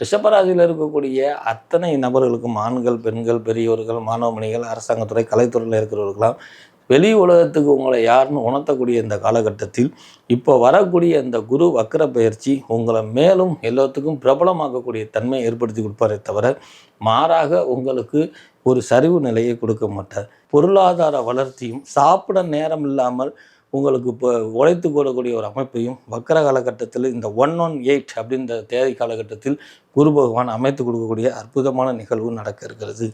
ரிஷபராசியில் இருக்கக்கூடிய அத்தனை நபர்களுக்கும் ஆண்கள் பெண்கள் பெரியோர்கள் மாணவமணிகள் அரசாங்கத்துறை கலைத்துறையில் இருக்கிறவர்களாம் வெளி உலகத்துக்கு உங்களை யாருன்னு உணர்த்தக்கூடிய இந்த காலகட்டத்தில் இப்போ வரக்கூடிய இந்த குரு வக்கர பயிற்சி உங்களை மேலும் எல்லாத்துக்கும் பிரபலமாக்கக்கூடிய தன்மை ஏற்படுத்தி கொடுப்பாரே தவிர மாறாக உங்களுக்கு ஒரு சரிவு நிலையை கொடுக்க மாட்டார். பொருளாதார வளர்ச்சியும் சாப்பிட நேரம் இல்லாமல் உங்களுக்கு இப்போ உழைத்து கூடக்கூடிய ஒரு அமைப்பையும் வக்கர காலகட்டத்தில் இந்த ஒன் ஒன் எயிட் அப்படின்ற தேதி காலகட்டத்தில் குரு பகவான் அமைத்து கொடுக்கக்கூடிய அற்புதமான நிகழ்வு நடக்க இருக்கிறது.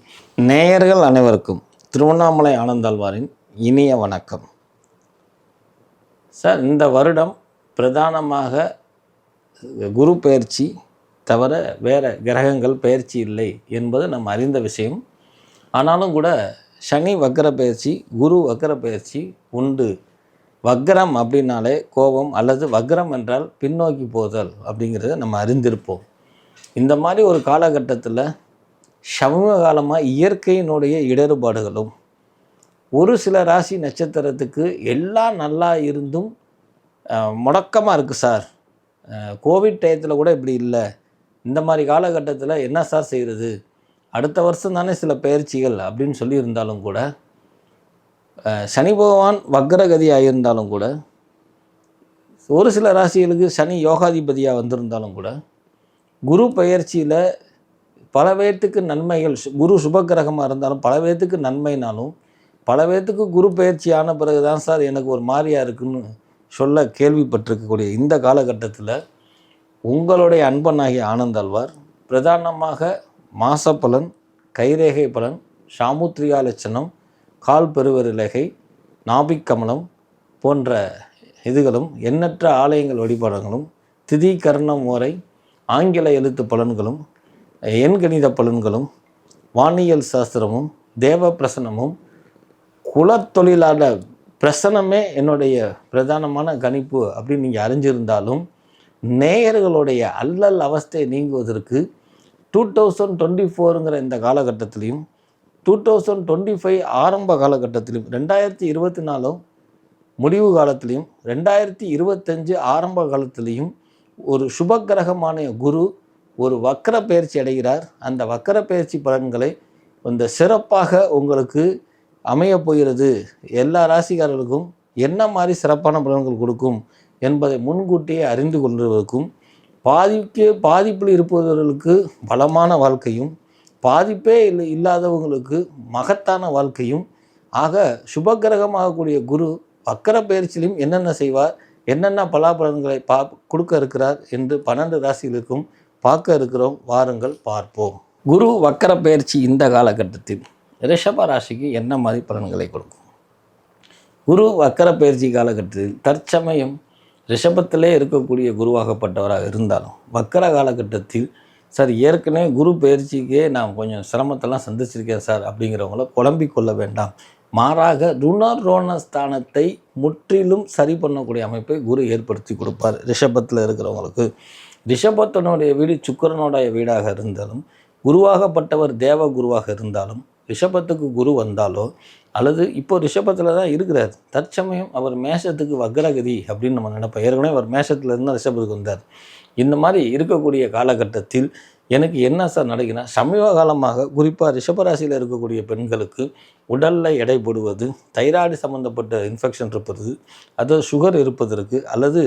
நேயர்கள் அனைவருக்கும் திருவண்ணாமலை ஆனந்தாழ்வாரின் இனிய வணக்கம். சார் இந்த வருடம் பிரதானமாக குரு பயிற்சி தவிர வேறு கிரகங்கள் பயிற்சி இல்லை என்பது நம்ம அறிந்த விஷயம். ஆனாலும் கூட சனி வக்கர பயிற்சி குரு வக்கர பயிற்சி உண்டு. வக்ரம் அப்படின்னாலே கோபம் அல்லது வக்ரம் என்றால் பின்னோக்கி போதல் அப்படிங்கிறத நம்ம அறிந்திருப்போம். இந்த மாதிரி ஒரு காலகட்டத்தில் சமூக காலமாக இயற்கையினுடைய இடர்பாடுகளும் ஒரு சில ராசி நட்சத்திரத்துக்கு எல்லாம் நல்லா இருந்தும் முடக்கமாக இருக்குது சார். கோவிட் டயத்தில் கூட இப்படி இல்லை. இந்த மாதிரி காலகட்டத்தில் என்ன சார் செய்கிறது அடுத்த வருஷம் தானே சில பயிற்சிகள் அப்படின்னு சொல்லியிருந்தாலும் கூட சனி பகவான் வக்ரகதியாக இருந்தாலும் கூட ஒரு சில ராசிகளுக்கு சனி யோகாதிபதியாக வந்திருந்தாலும் கூட குரு பயிற்சியில் பல பேர்த்துக்கு நன்மைகள் குரு சுபக்கிரகமாக இருந்தாலும் பல பேர்த்துக்கு நன்மைனாலும் பல பேர்த்துக்கு குரு பயிற்சி ஆன பிறகு தான் சார் எனக்கு ஒரு மாதிரியாக இருக்குன்னு சொல்ல கேள்விப்பட்டிருக்கக்கூடிய இந்த காலகட்டத்தில் உங்களுடைய அன்பனாகிய ஆனந்தாழ்வார் பிரதானமாக மாச பலன் கைரேகை பலன் சாமுத்ரிகா லட்சணம் கால் பெருவரிலகை நாபிக் கமலம் போன்ற இதுகளும் எண்ணற்ற ஆலயங்கள் வழிபாடுகளும் திதி கர்ணம் முறை ஆங்கில எழுத்து பலன்களும் எண்கணித பலன்களும் வானியல் சாஸ்திரமும் தேவ பிரசனமும் குலத்தொழிலாளர் பிரசனமே என்னுடைய பிரதானமான கணிப்பு அப்படின்னு நீங்கள் அறிஞ்சிருந்தாலும் நேயர்களுடைய அல்லல் அவஸ்தை நீங்குவதற்கு டூ தௌசண்ட் டுவெண்ட்டி ஃபோருங்கிற இந்த காலகட்டத்திலையும் டூ தௌசண்ட் டுவெண்ட்டி ஃபைவ் ஆரம்ப காலகட்டத்திலையும் ரெண்டாயிரத்தி இருபத்தி நாலும் முடிவு காலத்திலையும் ரெண்டாயிரத்தி இருபத்தஞ்சு ஆரம்ப காலத்திலையும் ஒரு சுபக்கிரகமான குரு ஒரு வக்கர பயிற்சி அடைகிறார். அந்த வக்கர பயிற்சி பலன்களை இந்த சிறப்பாக உங்களுக்கு அமையப் போகிறது. எல்லா ராசிக்காரர்களுக்கும் என்ன மாதிரி சிறப்பான பலன்கள் கொடுக்கும் என்பதை முன்கூட்டியே அறிந்து கொள்வதற்கும் பாதிக்கு பாதிப்பில் இருப்பவர்களுக்கு பலமான வாழ்க்கையும் பாதிப்பே இல்லை இல்லாதவங்களுக்கு மகத்தான வாழ்க்கையும் ஆக சுபக்கிரகமாகக்கூடிய குரு வக்கர பயிற்சியிலும் என்னென்ன செய்வார் என்னென்ன பலாபலன்களை பா கொடுக்க இருக்கிறார் என்று பன்னெண்டு ராசிகளுக்கும் பார்க்க இருக்கிறோம். வாருங்கள் பார்ப்போம். குரு வக்கர பயிற்சி இந்த காலகட்டத்தில் ரிஷப ராசிக்கு என்ன மாதிரி பலன்களை கொடுக்கும்? குரு வக்கர பயிற்சி காலகட்டத்தில் தற்சமயம் ரிஷபத்திலே இருக்கக்கூடிய குருவாகப்பட்டவராக இருந்தாலும் வக்கர காலகட்டத்தில் சார் ஏற்கனவே குரு பயிற்சிக்கே நான் கொஞ்சம் சிரமத்தெல்லாம் சந்திச்சிருக்கேன் சார் அப்படிங்கிறவங்கள குழம்பி கொள்ள வேண்டாம். மாறாக ருணரோண ஸ்தானத்தை முற்றிலும் சரி பண்ணக்கூடிய அமைப்பை குரு ஏற்படுத்தி கொடுப்பார். ரிஷபத்தில் இருக்கிறவங்களுக்கு. ரிஷபத்தனுடைய வீடு சுக்கிரனுடைய வீடாக இருந்தாலும் குருவாகப்பட்டவர் தேவ குருவாக இருந்தாலும் ரிஷபத்துக்கு குரு வந்தாலோ அல்லது இப்போ ரிஷபத்தில் தான் இருக்கிறார். தற்சமயம் அவர் மேஷத்துக்கு வக்ரகதி அப்படின்னு நம்ம நினைப்போம். ஏற்கனவே அவர் மேஷத்துலேருந்து தான் ரிஷபத்துக்கு வந்தார். இந்த மாதிரி இருக்கக்கூடிய காலகட்டத்தில் எனக்கு என்ன சார் நடக்குன்னா சமீப காலமாக குறிப்பாக ரிஷபராசியில் இருக்கக்கூடிய பெண்களுக்கு உடலில் எடை போடுவது தைராய்டு சம்மந்தப்பட்ட இன்ஃபெக்ஷன் இருப்பது அதாவது சுகர் இருப்பதற்கு அல்லது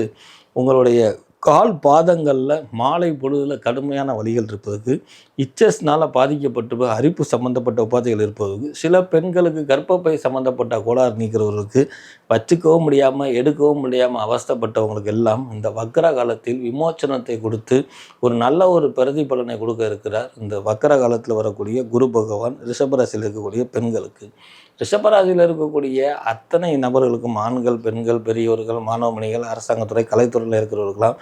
உங்களுடைய கால் பாதங்களில் மாலை பொழுதில் கடுமையான வலிகள் இருப்பதற்கு இச்சஸ்னால் பாதிக்கப்பட்டு அரிப்பு சம்மந்தப்பட்ட உபாதைகள் இருப்பதற்கு சில பெண்களுக்கு கர்ப்பப்பை சம்மந்தப்பட்ட கோளாறு நீக்கிறவர்களுக்கு வச்சுக்கவும் முடியாமல் எடுக்கவும் முடியாமல் அவஸ்தைப்பட்டவங்களுக்கு எல்லாம் இந்த வக்கர காலத்தில் விமோச்சனத்தை கொடுத்து ஒரு நல்ல ஒரு பிரதிபலனை கொடுக்க இருக்கிறார். இந்த வக்கர காலத்தில் வரக்கூடிய குரு பகவான் ரிஷபராசியில் இருக்கக்கூடிய பெண்களுக்கு. ரிஷபராசியில் இருக்கக்கூடிய அத்தனை நபர்களுக்கும் ஆண்கள் பெண்கள் பெரியோர்கள் மாணவமணிகள் அரசாங்கத்துறை கலைத்துறையில் இருக்கிறவர்களாம்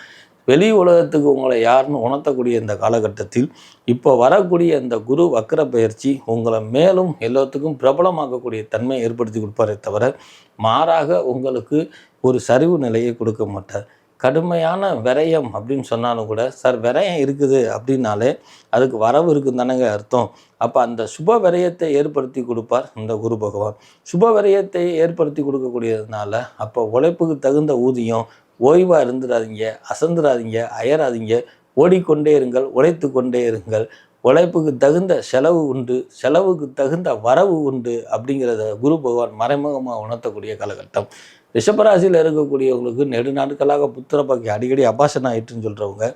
வெளி உலகத்துக்கு உங்களை யாருன்னு உணர்த்தக்கூடிய இந்த காலகட்டத்தில் இப்போ வரக்கூடிய இந்த குரு வக்கர பயிற்சி உங்களை மேலும் எல்லாத்துக்கும் பிரபலமாக்கக்கூடிய தன்மை ஏற்படுத்தி கொடுப்பாரே தவிர மாறாக உங்களுக்கு ஒரு சரிவு நிலையை கொடுக்க மாட்டார். கடுமையான விரயம் அப்படின்னு சொன்னாலும் கூட சார் விரயம் இருக்குது அப்படின்னாலே அதுக்கு வரவு இருக்குன்னு தானேங்க அர்த்தம். அப்போ அந்த சுப விரயத்தை ஏற்படுத்தி கொடுப்பார் இந்த குரு பகவான். சுப விரயத்தை ஏற்படுத்தி கொடுக்கக்கூடியதுனால அப்போ உழைப்புக்கு தகுந்த ஊதியம் ஓய்வாக இருந்துடாதீங்க அசந்துடாதீங்க அயராதீங்க ஓடிக்கொண்டே இருங்கள் உழைத்து கொண்டே இருங்கள். உழைப்புக்கு தகுந்த செலவு உண்டு செலவுக்கு தகுந்த வரவு உண்டு அப்படிங்கிறத குரு பகவான் மறைமுகமாக உணர்த்தக்கூடிய காலகட்டம். ரிஷபராசியில் இருக்கக்கூடியவங்களுக்கு நெடுநாட்களாக புத்திர பாக்கி அடிக்கடி அபாசனம் ஆயிட்டுன்னு சொல்கிறவங்க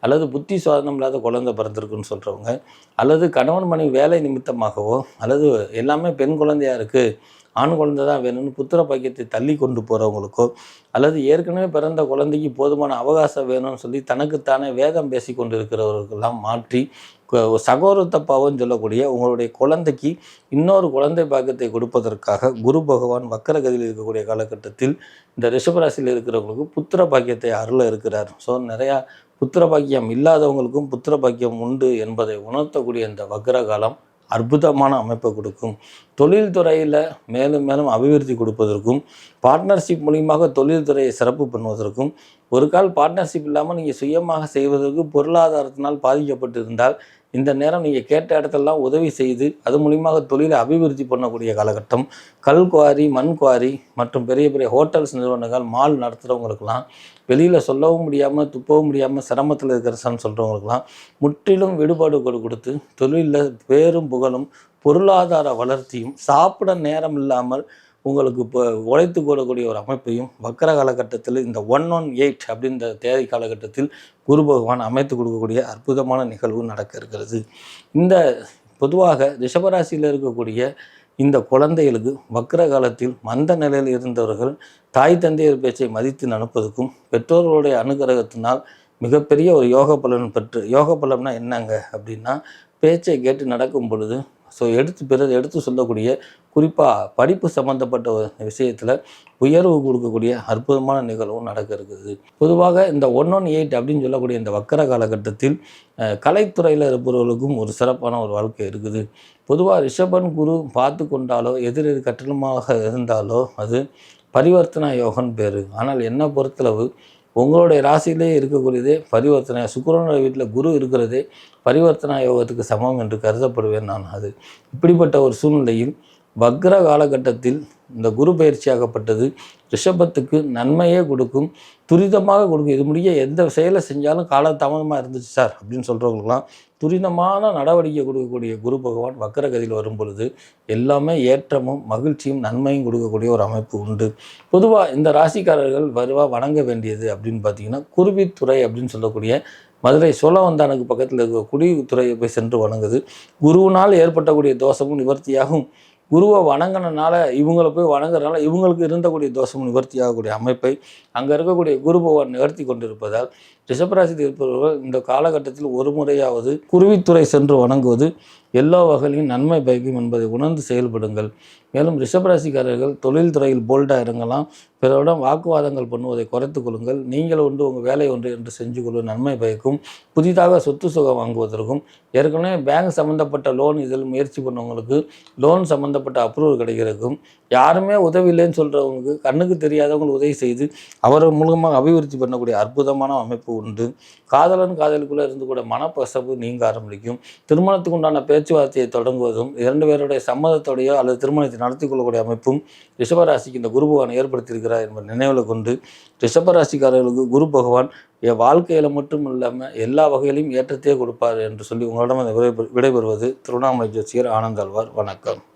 அல்லது புத்தி சுவாதனம் இல்லாத குழந்தை பிறந்திருக்குன்னு சொல்கிறவங்க அல்லது கணவன் மனைவி வேலை நிமித்தமாகவோ அல்லது எல்லாமே பெண் குழந்தையாக இருக்குது ஆண் குழந்தை தான் வேணும்னு புத்திர பாக்கியத்தை தள்ளி கொண்டு போகிறவங்களுக்கோ அல்லது ஏற்கனவே பிறந்த குழந்தைக்கு போதுமான அவகாசம் வேணும்னு சொல்லி தனக்குத்தானே வேதம் பேசி கொண்டு இருக்கிறவர்களுக்கெல்லாம் மாற்றி கு- சகோதரத்தப்பாவும் சொல்லக்கூடிய உங்களுடைய குழந்தைக்கு இன்னொரு குழந்தை பாக்கியத்தை கொடுப்பதற்காக குரு பகவான் வக்கரகதியில் இருக்கக்கூடிய காலகட்டத்தில் இந்த ரிஷபராசியில் இருக்கிறவங்களுக்கு புத்திர பாக்கியத்தை அருள இருக்கிறார். ஸோ நிறையா புத்திர பாக்கியம் இல்லாதவங்களுக்கும் புத்திர பாக்கியம் உண்டு என்பதை உணர்த்தக்கூடிய இந்த வக்கர காலம் அற்புதமான அமைப்பை கொடுக்கும். தொழில்துறையில் மேலும் மேலும் அபிவிருத்தி கொடுப்பதற்கும் பார்ட்னர்ஷிப் மூலியமாக தொழில்துறையை சிறப்பு பண்ணுவதற்கும் ஒரு கால் பார்ட்னர்ஷிப் இல்லாமல் நீங்கள் சுயமாக செய்வதற்கு பொருளாதாரத்தினால் பாதிக்கப்பட்டிருந்தால் இந்த நேரம் நீங்கள் கேட்ட இடத்தெல்லாம் உதவி செய்து அது மூலியமாக தொழிலை அபிவிருத்தி பண்ணக்கூடிய காலகட்டம் கல் குவாரி மண் குவாரி மற்றும் பெரிய பெரிய ஹோட்டல்ஸ் நிறுவனங்கள் மால் நடத்துகிறவங்களுக்கெல்லாம் வெளியில் சொல்லவும் முடியாமல் துப்பவும் முடியாமல் சிரமத்தில் இருக்கிறசான்னு சொல்கிறவங்களுக்கெல்லாம் முற்றிலும் விடுபாடு கொடு- கொடுத்து தொழிலில் பேரும் புகழும் பொருளாதார வளர்ச்சியும் சாப்பிட நேரம் இல்லாமல் உங்களுக்கு இப்போ உழைத்து கூடக்கூடிய ஒரு அமைப்பையும் வக்கர காலகட்டத்தில் இந்த ஒன் ஒன் எயிட் அப்படின்ற தேதி காலகட்டத்தில் குரு பகவான் அமைத்து கொடுக்கக்கூடிய அற்புதமான நிகழ்வு நடக்க இருக்கிறது. இந்த பொதுவாக ரிஷபராசியில் இருக்கக்கூடிய இந்த குழந்தைகளுக்கு வக்கர காலத்தில் மந்த நிலையில் இருந்தவர்கள் தாய் தந்தையர் பேச்சை மதித்து நடப்பதற்கும் பெற்றோர்களுடைய அனுகிரகத்தினால் மிகப்பெரிய ஒரு யோக பலன் பெற்று யோக பலம்னா என்னங்க அப்படின்னா பேச்சை கேட்டு நடக்கும் பொழுது ஸோ எடுத்து பிறகு எடுத்து சொல்லக்கூடிய குறிப்பாக படிப்பு சம்மந்தப்பட்ட ஒரு விஷயத்தில் உயர்வு கொடுக்கக்கூடிய அற்புதமான நிகழ்வும் நடக்க இருக்குது. பொதுவாக இந்த ஒன் ஒன் எயிட் அப்படின்னு சொல்லக்கூடிய இந்த வக்கர காலகட்டத்தில் கலைத்துறையில் இருப்பவர்களுக்கும் ஒரு சிறப்பான ஒரு வாழ்க்கை இருக்குது. பொதுவாக ரிஷபன் குரு பார்த்து கொண்டாலோ எதிரெதிர் கட்டணமாக இருந்தாலோ அது பரிவர்த்தனா யோகன் பேர். ஆனால் என்னை பொறுத்தளவு உங்களுடைய ராசியிலே இருக்கக்கூடியதே பரிவர்த்தனை சுக்கரனுடைய வீட்டில் குரு இருக்கிறதே பரிவர்த்தனா யோகத்துக்கு சமம் என்று கருதப்படுவேன் நான் அது. இப்படிப்பட்ட ஒரு சூழ்நிலையில் வக்ர காலகட்டத்தில் இந்த குரு பயிற்சியாகப்பட்டது ரிஷபத்துக்கு நன்மையே கொடுக்கும் துரிதமாக கொடுக்கும். இது முடிய எந்த செயலை செஞ்சாலும் காலதாமதமாக இருந்துச்சு சார் அப்படின்னு சொல்கிறவங்களுக்குலாம் துரிதமான நடவடிக்கை கொடுக்கக்கூடிய குரு பகவான் வக்கரகதியில் வரும் பொழுது எல்லாமே ஏற்றமும் மகிழ்ச்சியும் நன்மையும் கொடுக்கக்கூடிய ஒரு அமைப்பு உண்டு. பொதுவாக இந்த ராசிக்காரர்கள் வருவா வணங்க வேண்டியது அப்படின்னு பார்த்தீங்கன்னா குருவித்துறை அப்படின்னு சொல்லக்கூடிய மதுரை சோழவந்தானுக்கு பக்கத்தில் இருக்க குடித்துறையை போய் சென்று வணங்குது. குருவினால் ஏற்பட்டக்கூடிய தோஷமும் நிவர்த்தியாகும். குருவை வணங்கினால இவங்களை போய் வணங்குறதுனால இவங்களுக்கு இருந்தக்கூடிய தோஷம் நிவர்த்தியாகக்கூடிய அமைப்பை அங்கே இருக்கக்கூடிய குரு பகவான் நிவர்த்தி கொண்டிருப்பதால் ரிஷபராசியில் இருப்பவர்கள் இந்த காலகட்டத்தில் ஒரு முறையாவது குருவித்துறை சென்று வணங்குவது எல்லா வகையிலும் நன்மை பயக்கும் என்பதை உணர்ந்து செயல்படுங்கள். மேலும் ரிஷபராசிக்காரர்கள் தொழில் துறையில் போல்டாக இறங்கலாம். பிறரிடம் வாக்குவாதங்கள் பண்ணுவதை குறைத்து கொள்ளுங்கள். நீங்கள் ஒன்று உங்கள் வேலை ஒன்று என்று செஞ்சு கொள்ள நன்மை பயக்கும். புதிதாக சொத்து சுகம் வாங்குவதற்கும் ஏற்கனவே பேங்க் சம்மந்தப்பட்ட லோன் இதில் முயற்சி பண்ணவங்களுக்கு லோன் சம்மந்தப்பட்ட அப்ரூவல் கிடைக்கிறதுக்கும் யாருமே உதவி இல்லைன்னு சொல்கிறவங்களுக்கு கண்ணுக்கு தெரியாதவங்களுக்கு உதவி செய்து அவர் மூலமாக அபிவிருத்தி பண்ணக்கூடிய அற்புதமான அமைப்பு உண்டு. காதலன் காதலுக்குள்ளே இருந்து கூட மனப்பசப்பு நீங்க ஆரம்பிக்கும். திருமணத்துக்கு உண்டான பேச்சுவார்த்தையை தொடங்குவதும் இரண்டு பேருடைய சம்மதத்தோடையோ அல்லது திருமணத்தை நடத்தி கொள்ளக்கூடிய அமைப்பும் ரிஷபராசிக்கு இந்த குரு பகவான் ஏற்படுத்தியிருக்கிறார் என்பதை நினைவில் கொண்டு ரிஷபராசிக்காரர்களுக்கு குரு பகவான் என் வாழ்க்கையில் மட்டும் இல்லாமல் எல்லா வகையிலும் ஏற்றத்தையே கொடுப்பார் என்று சொல்லி உங்களிடம் விடைபெறுவது திருவண்ணாமலை ஜோசியர் ஆனந்தாழ்வார் வணக்கம்.